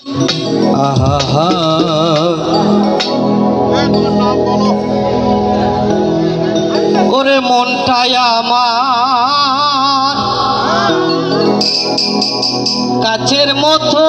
আহা ওরে মনটাই আমার। কাছের মতো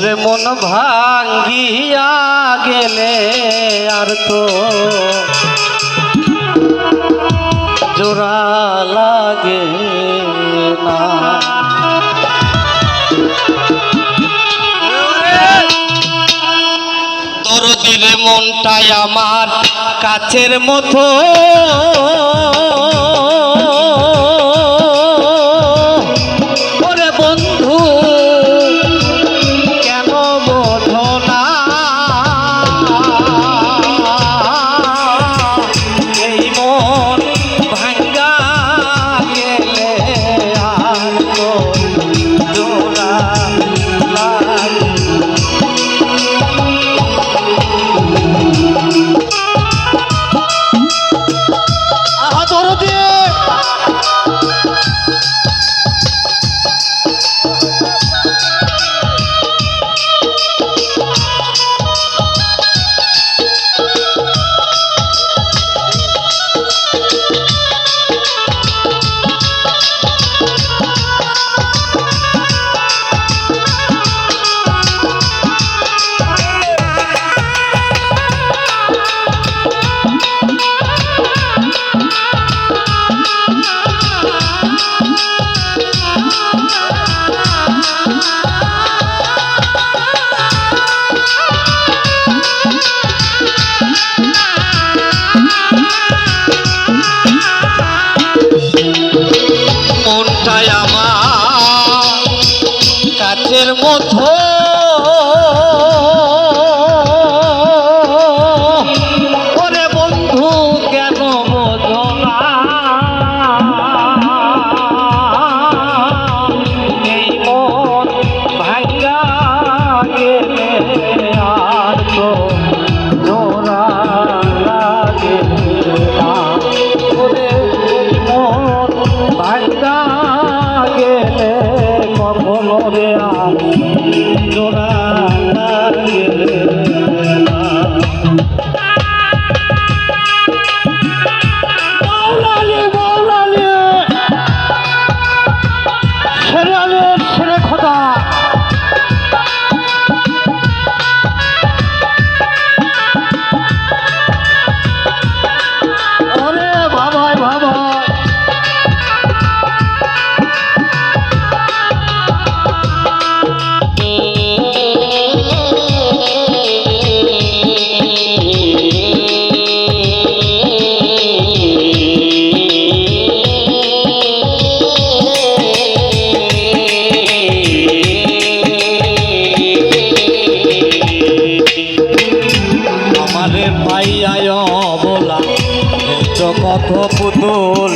তোরে মন ভাঙ্গিয়া গেলে আর তো জোড়া লাগে না। তোর দিলে মনটাই আমার কাছের মতো মতো কত পুতুল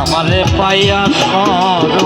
আমারে পাইয়া সর।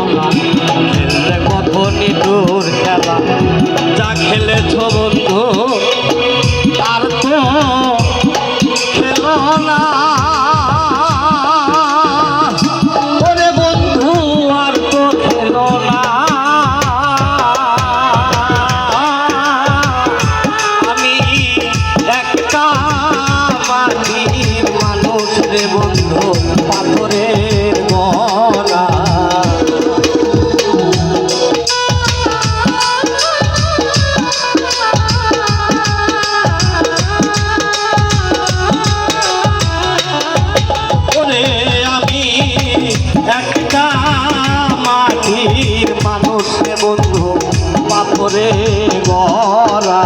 মরা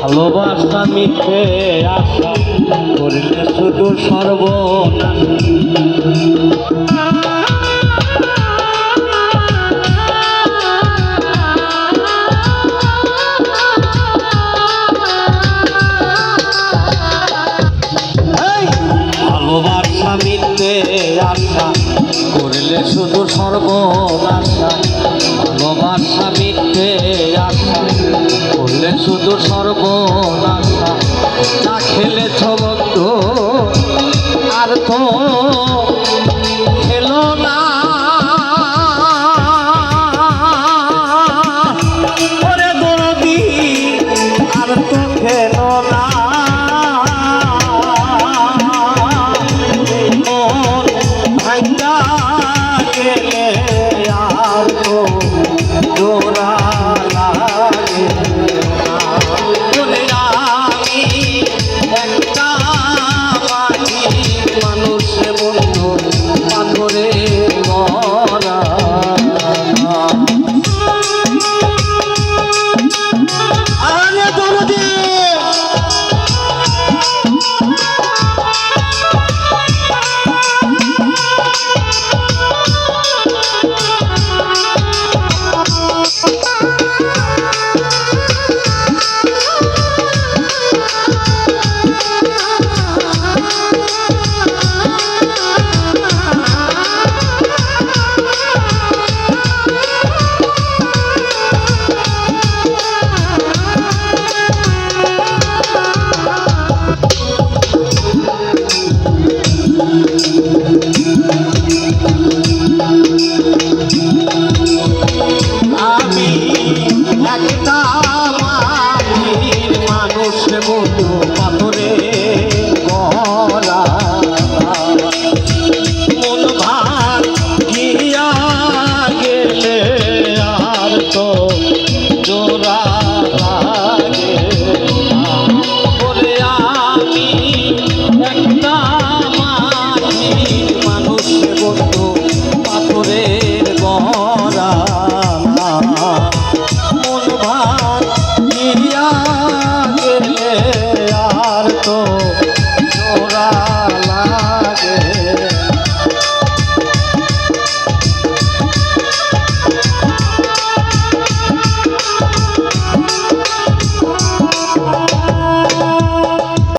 ভালোবাসা মিথ্যে আশা করলে শুধু সর্বনাশ। করলে শুধু সর্বনাশা ভালোবাসা আশা। করলে শুধু সর্বনাশা না খেলেছ বন্ধু আর তো আর তো জোড়া Oh.